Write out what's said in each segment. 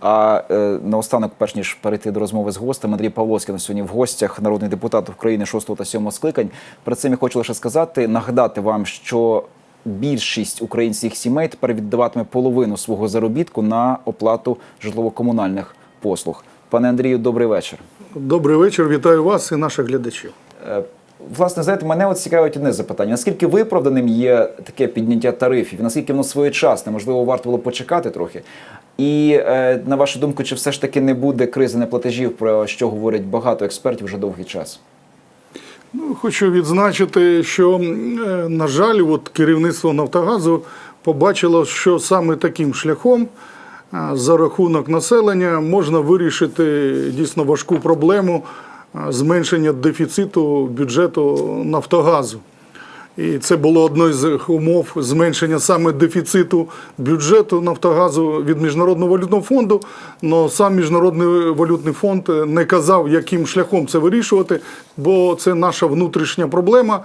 А е, наостанок, перш ніж перейти до розмови з гостем, Андрій Павловський на сьогодні в гостях народний депутат України 6 та 7 скликань. Перед цим я хочу лише сказати, нагадати вам, що більшість українських сімей тепер віддаватиме половину свого заробітку на оплату житлово-комунальних послуг. Пане Андрію, добрий вечір. Добрий вечір, вітаю вас і наших глядачів. Власне, знаєте, мене от цікавить одне запитання: наскільки виправданим є таке підняття тарифів? Наскільки воно своєчасне? Можливо, варто було почекати трохи? І е, на вашу думку, чи все ж таки не буде кризи неплатежів, про що говорять багато експертів вже довгий час? Ну, хочу відзначити, що, е, на жаль, от керівництво Нафтогазу побачило, що саме таким шляхом е, за рахунок населення можна вирішити дійсно важку проблему зменшення дефіциту бюджету Нафтогазу. І це було одною з умов зменшення саме дефіциту бюджету Нафтогазу від Міжнародного валютного фонду. Але сам Міжнародний валютний фонд не казав, яким шляхом це вирішувати, бо це наша внутрішня проблема.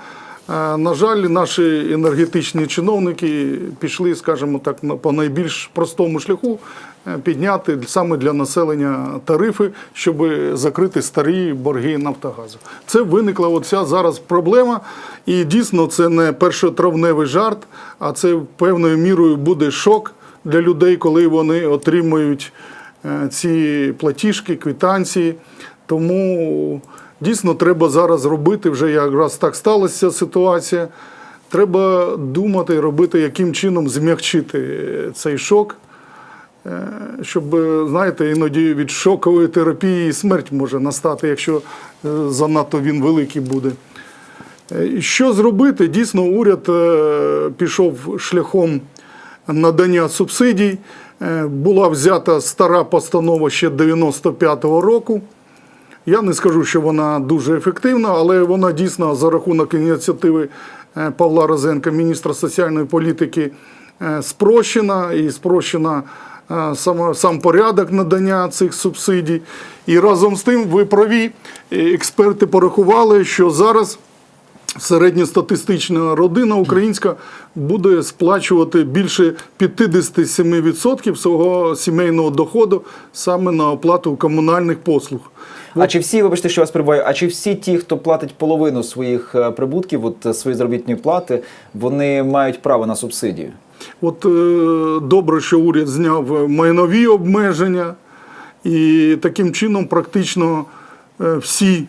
На жаль, наші енергетичні чиновники пішли, скажімо так, по найбільш простому шляху е, підняти саме для населення тарифи, щоб закрити старі борги Нафтогазу. Це виникла оця зараз проблема, і дійсно це не першотравневий жарт, а це певною мірою буде шок для людей, коли вони отримують е, ці платіжки, квитанції. Тому дійсно треба зараз робити, вже якраз так сталася ситуація. Треба думати, робити, яким чином змягчити е, цей шок, е, щоб, е, знаєте, іноді від шокової терапії смерть може настати, якщо занадто він великий буде. Що зробити? Дійсно, уряд пішов шляхом надання субсидій. Була взята стара постанова ще 95-го року. Я не скажу, що вона дуже ефективна, але вона дійсно за рахунок ініціативи е, Павла Розенка, міністра соціальної політики, е, спрощена і спрощена е, сама- сам порядок надання цих субсидій. І разом з тим ви праві, експерти порахували, що зараз середньостатистична родина українська буде сплачувати більше 57% свого сімейного доходу саме на оплату комунальних послуг. А чи всі, вибачте, що вас прибуваю, а чи всі ті, хто платить половину своїх е, прибутків, от е, свої заробітні плати, вони мають право на субсидію? От е, добре, що уряд зняв майнові обмеження, і таким чином практично всі,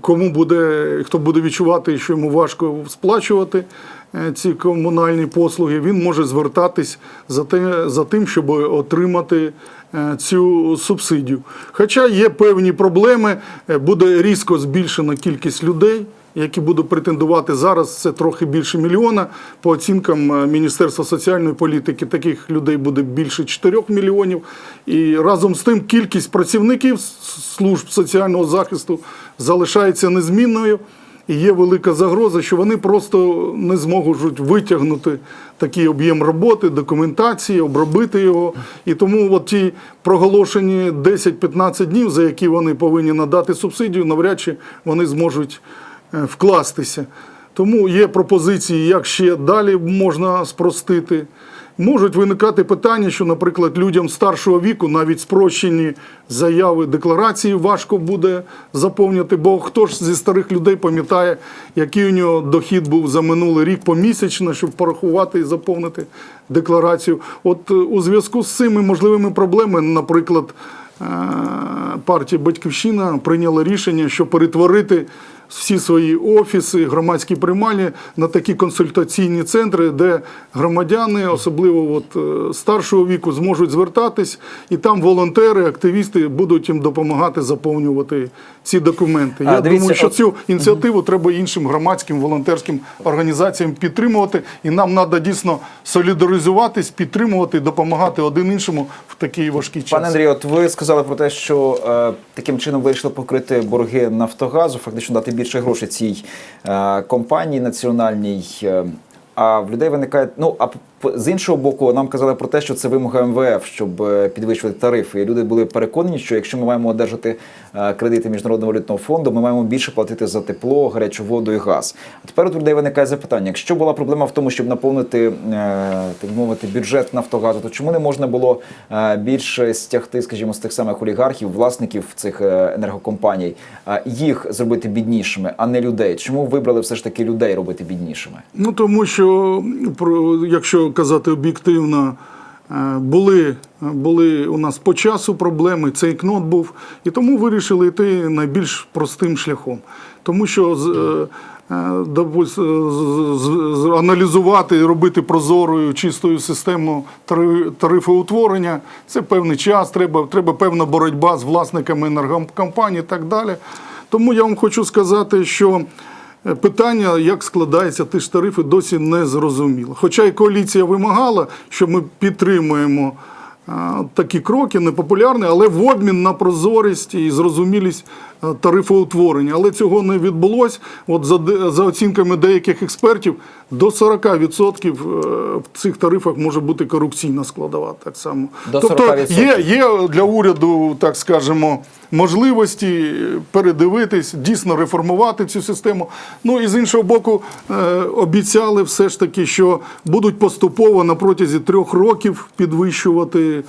кому буде, хто буде відчувати, що йому важко сплачувати е, ці комунальні послуги, він може звертатись за, те, за тим, щоб отримати е, цю субсидію. Хоча є певні проблеми, е, буде різко збільшена кількість людей які будуть претендувати зараз, це трохи більше мільйона. По оцінкам е, Міністерства соціальної політики таких людей буде більше 4 мільйонів. І разом з тим кількість працівників служб соціального захисту залишається незмінною. І є велика загроза, що вони просто не зможуть витягнути такий об'єм роботи, документації, обробити його. І тому от ті проголошені 10-15 днів, за які вони повинні надати субсидію, навряд чи вони зможуть вкластися. Тому є пропозиції, як ще далі можна спростити. Можуть виникати питання, що, наприклад, людям старшого віку навіть спрощені заяви декларації важко буде заповнити, бо хто ж зі старих людей пам'ятає, який у нього дохід був за минулий рік помісячно, щоб порахувати і заповнити декларацію. От е, у зв'язку з цими можливими проблемами, наприклад, е, партія Батьківщина прийняла рішення, що перетворити всі свої офіси, громадські приймальні на такі консультаційні центри, де громадяни, особливо от, е, старшого віку, зможуть звертатись, і там волонтери, активісти будуть їм допомагати заповнювати ці документи. А, Я дивіться, думаю, що от- цю ініціативу треба іншим громадським волонтерським організаціям підтримувати, і нам треба дійсно солідаризуватись, підтримувати, допомагати один іншому в такий важкий час. Пане Андрію, от ви сказали про те, що е, таким чином вирішили покрити борги Нафтогазу, фактично дати більше грошей цій е, компанії національній. Е, а в людей виникає. Ну а З іншого боку, нам казали про те, що це вимога МВФ, щоб е, підвищувати тарифи. І люди були переконані, що якщо ми маємо одержати е, кредити міжнародного валютного фонду, ми маємо більше платити за тепло, гарячу воду і газ. А тепер у людей виникає запитання: якщо була проблема в тому, щоб наповнити е, так мовити бюджет Нафтогазу, то чому не можна було більше стягти, скажімо, з тих самих олігархів, власників цих енергокомпаній, їх зробити біднішими, а не людей? Чому вибрали все ж таки людей робити біднішими? Ну тому що, про- якщо казати об'єктивно, е, були, були у нас по часу проблеми, цей кнот був, і тому вирішили йти найбільш простим шляхом. Тому що е, е, аналізувати і робити прозорою чистою систему тарифоутворення це певний час, треба, треба певна боротьба з власниками енергокомпаній і так далі. Тому я вам хочу сказати, що Питання, як складаються ті ж тарифи, досі не зрозуміло. Хоча і коаліція вимагала, що ми підтримуємо такі кроки, непопулярні, але в обмін на прозорість і зрозумілість е, тарифоутворення. Але цього не відбулось. От за оцінками деяких експертів, до 40% е, в цих тарифах може бути корупційна складова. Так само. До тобто 40%. є, є для уряду, так скажемо, можливості передивитись, дійсно реформувати цю систему. Ну і з іншого боку, е, обіцяли все ж таки, що будуть поступово на протязі трьох років підвищувати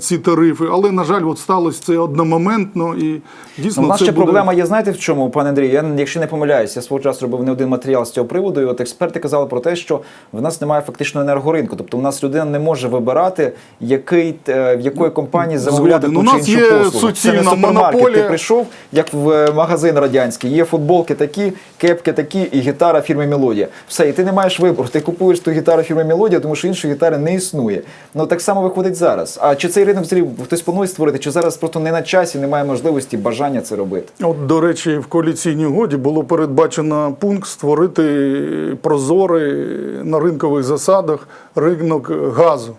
ці тарифи. Але, на жаль, от сталося це одномоментно і дійсно Ну, у нас це ще буде... проблема є, знаєте в чому, пане Андрій? Я якщо не помиляюсь, я свого часу робив не один матеріал з цього приводу. І от експерти казали про те, що в нас немає фактично енергоринку. Тобто, у нас людина не може вибирати, який е, в якої компанії замовляти Згоден. ту чи іншу є послугу. Це не супермаркет. Ти прийшов як в е, магазин радянський. Є футболки такі, кепки такі і гітара фірми Мелодія. Все, і ти не маєш вибору. Ти купуєш ту гітару фірми Мелодія, тому що іншої гітари не існує. Ну так само виходить зараз. А чи цей ринок взагалі хтось планує створити, чи зараз просто не на часі, немає можливості, бажання це робити? От, до речі, в коаліційній угоді було передбачено пункт створити прозорий на ринкових засадах ринок газу.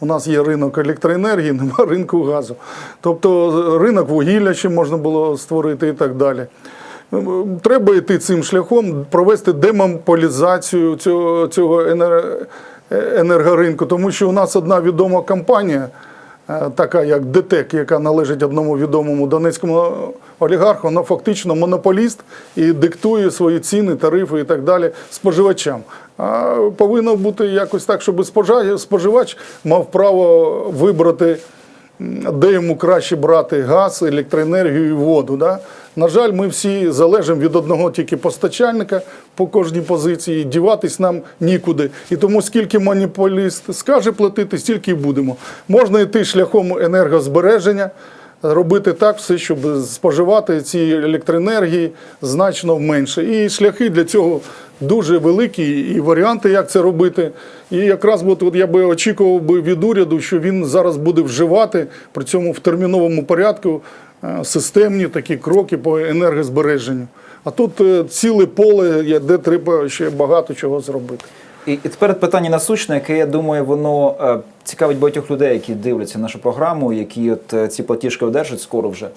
У нас є ринок електроенергії, немає ринку газу. Тобто ринок вугілля ще можна було створити і так далі. Треба йти цим шляхом, провести демонополізацію цього, цього енергоринку, тому що у нас одна відома компанія, е, така як ДТЕК, яка належить одному відомому донецькому олігарху, вона фактично монополіст і диктує свої ціни, тарифи і так далі споживачам. А повинно бути якось так, щоб споживач мав право вибрати де йому краще брати газ, електроенергію і воду. Да? На жаль, ми всі залежимо від одного тільки постачальника по кожній позиції, діватись нам нікуди. І тому скільки маніпуліст скаже платити, стільки й будемо. Можна йти шляхом енергозбереження, робити так все, щоб споживати ці електроенергії значно менше. І шляхи для цього дуже великі, і варіанти, як це робити. І якраз от, от я би очікував би від уряду, що він зараз буде вживати при цьому в терміновому порядку е, системні такі кроки по енергозбереженню. А тут е, ціле поле, де треба ще багато чого зробити. І, і тепер питання насущне, яке я думаю, воно е, цікавить багатьох людей, які дивляться нашу програму, які от е, ці платіжки одержать скоро вже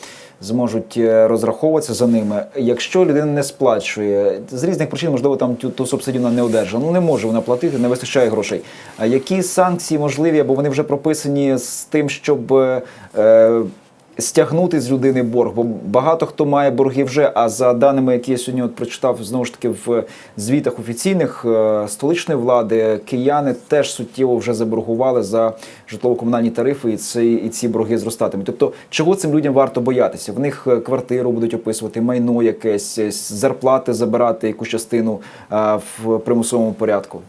зможуть е, розраховуватися за ними. Якщо людина не сплачує з різних причин, можливо, там ту, ту субсидію вона не одержала. Ну не може вона платити, не вистачає грошей. А які санкції можливі, або вони вже прописані з тим, щоб. е, е, Стягнути з людини борг, бо багато хто має борги вже. А за даними, які я сьогодні от прочитав знову ж таки в звітах офіційних е, столичної влади, кияни теж суттєво вже заборгували за житлово-комунальні тарифи, і ці, і ці борги зростатимуть. Тобто, чого цим людям варто боятися? В них е, квартиру будуть описувати, майно якесь, е, зарплати забирати якусь частину в примусовому порядку.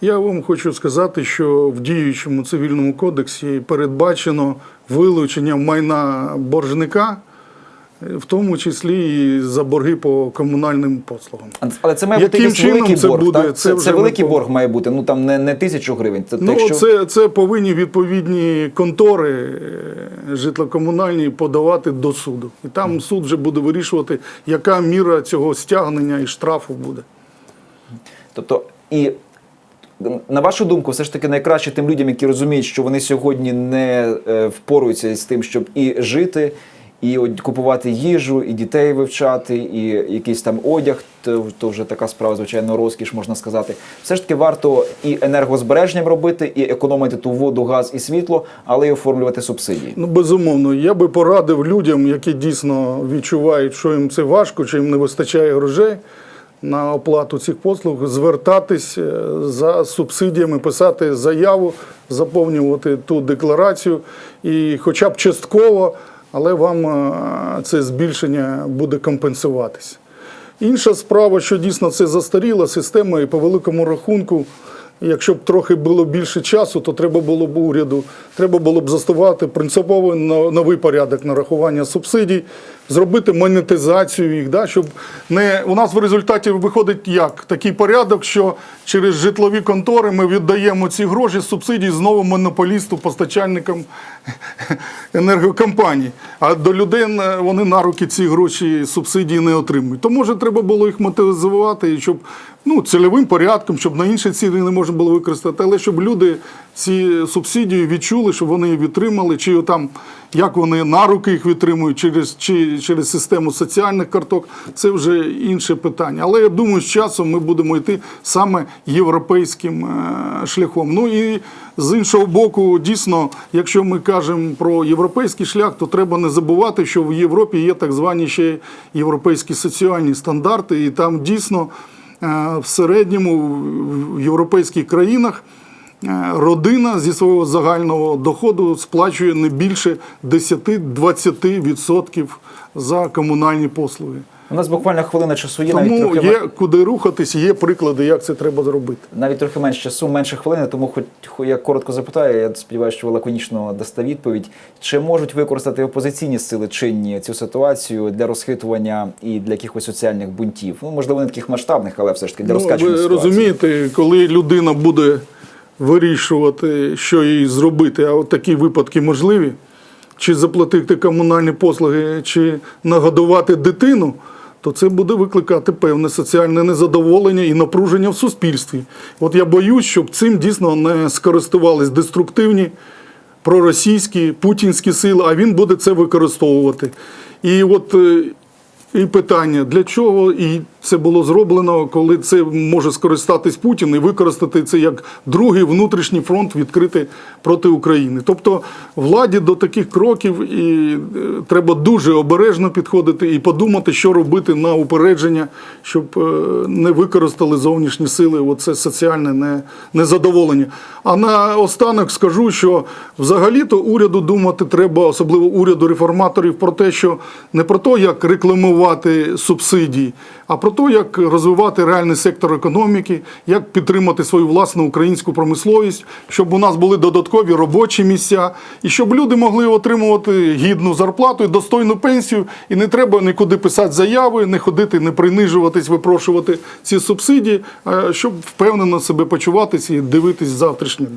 Я вам хочу сказати, що в діючому цивільному кодексі передбачено вилучення майна боржника, в тому числі і за борги по комунальним послугам. Але це має бути Яким якийсь великий це борг. буде? так? Це Це, це великий ми борг має бути. Ну там не, не тисячу гривень. Це Ну, якщо... це, це повинні відповідні контори е, житлокомунальні подавати до суду. І там суд вже буде вирішувати, яка міра цього стягнення і штрафу буде. Тобто, і на вашу думку, все ж таки найкраще тим людям, які розуміють, що вони сьогодні не е, впоруються з тим, щоб і жити, і купувати їжу, і дітей вивчати, і якийсь там одяг, то, вже така справа, звичайно, розкіш, можна сказати. Все ж таки варто і енергозбереженням робити, і економити ту воду, газ і світло, але й оформлювати субсидії. Ну, безумовно, я би порадив людям, які дійсно відчувають, що їм це важко, чи їм не вистачає грошей на оплату цих послуг, звертатись е, за субсидіями, писати заяву, заповнювати ту декларацію, і хоча б частково, але вам е, це збільшення буде компенсуватися. Інша справа, що дійсно це застаріла система, і по великому рахунку, якщо б трохи було більше часу, то треба було б уряду, треба було б заставати принципово новий порядок нарахування субсидій, зробити монетизацію їх, да, щоб не у нас в результаті виходить як такий порядок, що через житлові контори ми віддаємо ці гроші субсидій знову монополісту, постачальникам енергокомпаній. А до людей е, вони на руки ці гроші субсидії не отримують. То може треба було їх мотивізувати, щоб ну, цільовим порядком, щоб на інші цілі не можна було використати, але щоб люди ці субсидії відчули, щоб вони їх відтримали, чи там як вони на руки їх відтримують, через, чи через систему соціальних карток, це вже інше питання. Але я думаю, з часом ми будемо йти саме європейським е, шляхом. Ну і з іншого боку, дійсно, якщо ми кажемо про європейський шлях, то треба не забувати, що в Європі є так звані ще європейські соціальні стандарти, і там дійсно в середньому в європейських країнах. Е, Родина зі свого загального доходу сплачує не більше 10-20% за комунальні послуги. У нас буквально хвилина часу є, навіть трохи, є куди рухатись, є приклади, як це треба зробити. навіть трохи менше часу, менше хвилини, тому хоч хо- я коротко запитаю, я сподіваюся, що ви лаконічно дасте відповідь. Чи можуть використати опозиційні сили чинні цю ситуацію для розхитування і для якихось соціальних бунтів? Ну, можливо, не таких масштабних, але все ж таки для Ну, розкачування ви ситуації. розумієте, коли людина буде вирішувати, що їй зробити, а от такі випадки можливі, чи заплатити комунальні послуги, чи нагодувати дитину, то це буде викликати певне соціальне незадоволення і напруження в суспільстві. От я боюсь, щоб цим дійсно не скористувались деструктивні проросійські, путінські сили, а він буде це використовувати. І от е, і питання, для чого і це було зроблено, коли це може скористатись Путін і використати це як другий внутрішній фронт відкрити проти України. Тобто владі до таких кроків і е, треба дуже обережно підходити і подумати, що робити на упередження, щоб е, не використали зовнішні сили. Оце соціальне незадоволення. А на останок скажу, що взагалі-то уряду думати треба, особливо уряду реформаторів, про те, що не про те, як рекламувати субсидії, а про те, як розвивати реальний сектор економіки, як підтримати свою власну українську промисловість, щоб у нас були додаткові робочі місця, і щоб люди могли отримувати гідну зарплату і достойну пенсію, і не треба нікуди писати заяви, не ходити, не принижуватись, випрошувати ці субсидії, щоб впевнено себе почуватися і дивитись завтрашній день.